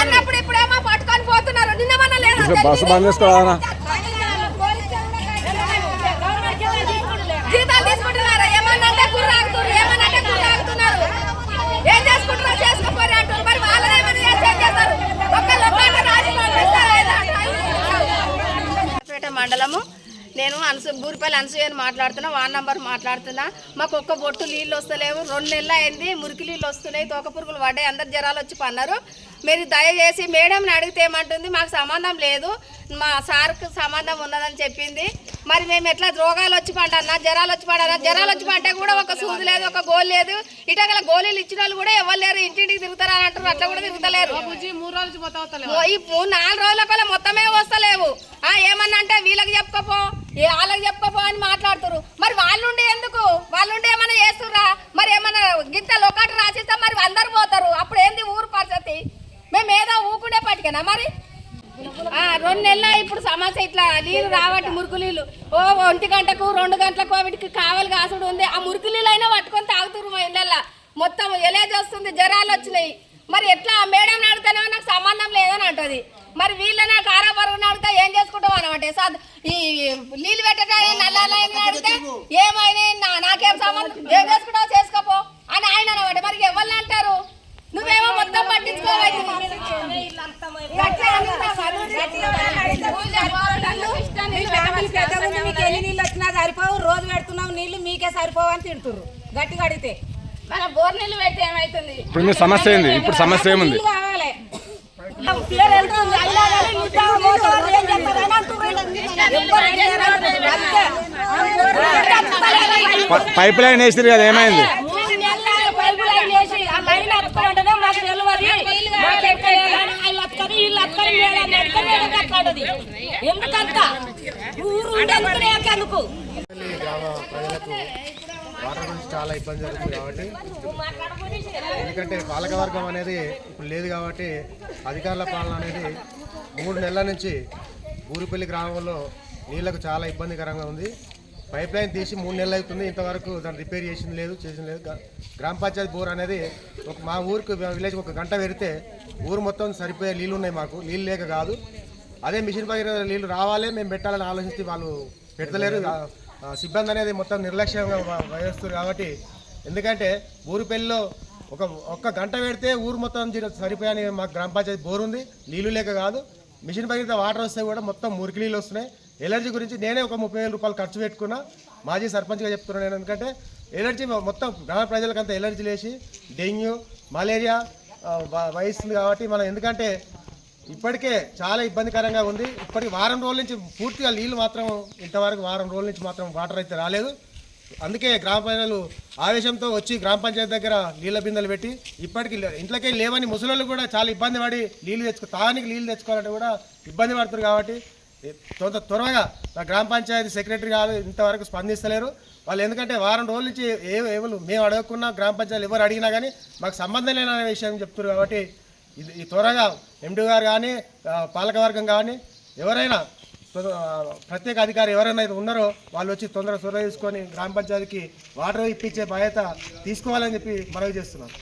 అన్నప్పుడు ఇప్పుడేమో పట్టుకొని పోతున్నారు. నిన్న మన లేదా. ఇప్పుడు బస్సు బంద్ చేసుకోవాలన్నా జీతాలు తీసుకుంటున్నారా? ఏం చేసుకుంటారో చేసుకోపోయి అంటారు మరి వాళ్ళని ఏమైనా చేస్తారు? ఒక్కళ్ళు ఒక్కళ్ళు మండలము నేను అనసు బూరిపల్లి అనసూయని మాట్లాడుతున్నా వార్డ్ నంబర్ మాట్లాడుతున్నా. మాకు ఒక్క బొట్టు నీళ్ళు వస్తలేవు. రెండు నెలలు అయింది మురికి నీళ్ళు వస్తున్నాయి తోక పురుగులు పడ్డాయి అందరు జ్వరాలు వచ్చి పన్నారు. మీరు దయచేసి మేడంని అడిగితే ఏమంటుంది మాకు సంబంధం లేదు. మా సార్కు సంబంధం ఉన్నదని చెప్పింది. మరి మేము ఎట్లా రోగాలు వచ్చి పండన్నా జ్వరాలు వచ్చి పండన్నా జ్వరాలు వచ్చి పంటే కూడా ఒక సూది లేదు ఒక గోలు లేదు. ఇటగల గోళీలు ఇచ్చిన వాళ్ళు కూడా ఎవరు లేరు ఇంటింటికి తిరుగుతారా అని అంటారు అట్లా కూడా తిరుగుతలేరు. ఈ మూడు నాలుగు రోజుల మొత్తమే వస్తలేవు గింత ఒకటి రాసిస్తే మరి అందరు పోతారు. అప్పుడు ఏంది ఊరు పరిస్థితి? మేము ఏదో ఊకుండే పట్టుకనా మరి రెండు నెలల ఇప్పుడు సమస్య ఇట్లా నీళ్ళు రావట్టి మురుకు నీళ్ళు. ఓ ఒంటి గంటకు రెండు గంటలకు వీటికి కావాలి కాసుడు ఉంది. ఆ మురుకు నీళ్ళు అయినా పట్టుకొని తాగుతురు మా ఇళ్ళల్లో. మొత్తం ఎలేజ్ వస్తుంది జ్వరాలు వచ్చినాయి. మరి ఎట్లా మేడం అడిగితేనే నాకు సంబంధం లేదని అంటుంది. మరి వీళ్ళని కారాపరుగుని అడిగితే ఏం చేసుకుంటాం అనమాట? ఈ నీళ్ళు పెట్టడానికి నల్లాలని అడిగితే ఏమైనా నా- నాకేం సంబంధం? ఏం చేసుకుంటావు చేసుకోపో. అని ఆయన అనమాట. మరి ఎవరిని అంటారు? నువ్వేమో మొత్తం పట్టించుకోవాలి మీకు ఎన్ని నీళ్ళు వచ్చినా సరిపోవు. రోజు పెడుతున్నాం నీళ్ళు మీకే సరిపోవు అని తింటుర్రు. గట్టిగా అడిగితే. మన బోర్ నీళ్ళు పెడితే ఏమైతుంది? ఇప్పుడు మీ సమస్య ఏంది? ఇప్పుడు సమస్య ఏముంది? నీళ్ళు కావాలి. పైప్ లైన్ వేసిరు కదా ఏమైంది మూడు నెలల పైపు లైన్ వేసి ఆ లైన్ అతుక్కుంటేనే మాకు తెలియదు మాకు ఎక్కడ కానీ వాళ్ళు ఎందుకంత ఊరు ఎందుకు ప్రజలకు వాటర్ గురించి చాలా ఇబ్బంది జరుగుతుంది కాబట్టి ఎందుకంటే పాలకవర్గం అనేది ఇప్పుడు లేదు కాబట్టి అధికారుల పాలన అనేది మూడు నెలల నుంచి ఊరిపల్లి గ్రామంలో నీళ్ళకు చాలా ఇబ్బందికరంగా ఉంది. పైప్ లైన్ తీసి మూడు నెలలు అవుతుంది. ఇంతవరకు దాన్ని రిపేర్ చేసింది లేదు చేసింది లేదు. గ్రామ పంచాయతీ బోర్ అనేది ఒక మా ఊరికి విలేజ్ ఒక గంట పెడితే ఊరు మొత్తం సరిపోయే నీళ్ళు ఉన్నాయి మాకు. నీళ్ళు లేక కాదు. అదే మిషన్ పై నీళ్ళు రావాలి మేము పెట్టాలని ఆలోచిస్తే వాళ్ళు పెడతలేరు. సిబ్బంది అనేది మొత్తం నిర్లక్ష్యంగా వహిస్తారు కాబట్టి ఎందుకంటే ఊరిపల్లిలో ఒక ఒక్క గంట పెడితే ఊరు మొత్తం సరిపోయాని మాకు గ్రామ పంచాయతీ బోర్ ఉంది. నీళ్ళు లేక కాదు. మిషన్ పైన వాటర్ వస్తే కూడా మొత్తం మురికి నీళ్ళు వస్తున్నాయి. ఎలర్జీ గురించి నేనే ఒక ముప్పై వేల రూపాయలు ఖర్చు పెట్టుకున్నా. మాజీ సర్పంచ్గా చెప్తున్నాను నేను ఎందుకంటే ఎలర్జీ మొత్తం గ్రామ ప్రజలకంతా ఎలర్జీ లేచి డెంగ్యూ మలేరియా వహిస్తుంది కాబట్టి మనం ఎందుకంటే ఇప్పటికే చాలా ఇబ్బందికరంగా ఉంది. ఇప్పటికి వారం రోజుల నుంచి పూర్తిగా నీళ్ళు మాత్రం ఇంతవరకు వారం రోజుల నుంచి మాత్రం వాటర్ అయితే రాలేదు. అందుకే గ్రామ ప్రజలు ఆవేశంతో వచ్చి గ్రామ పంచాయతీ దగ్గర నీళ్ళ బిందెలు పెట్టి ఇప్పటికి ఇంట్లోకే లేవని ముసలోళ్ళు కూడా చాలా ఇబ్బంది పడి నీళ్ళు తెచ్చుకో తానికి నీళ్ళు తెచ్చుకోవాలంటే కూడా ఇబ్బంది పడుతున్నారు కాబట్టి తొంత త్వరగా నా గ్రామ పంచాయతీ సెక్రటరీ గారు ఇంతవరకు స్పందిస్తలేరు. వాళ్ళు ఎందుకంటే వారం రోజుల నుంచి ఏ ఎవరు మేము అడగకున్నా గ్రామ పంచాయతీ ఎవరు అడిగినా కానీ మాకు సంబంధం లేని విషయం చెప్తున్నారు కాబట్టి ఇది ఈ త్వరగా ఎండి గారు కానీ పాలకవర్గం కానీ ఎవరైనా ప్రత్యేక అధికారి ఎవరైనా అయితే ఉన్నారో వాళ్ళు వచ్చి తొందరగా చొరవ తీసుకొని గ్రామ పంచాయతీకి వాటర్ ఇప్పించే బాధ్యత తీసుకోవాలని చెప్పి మనవి చేస్తున్నాను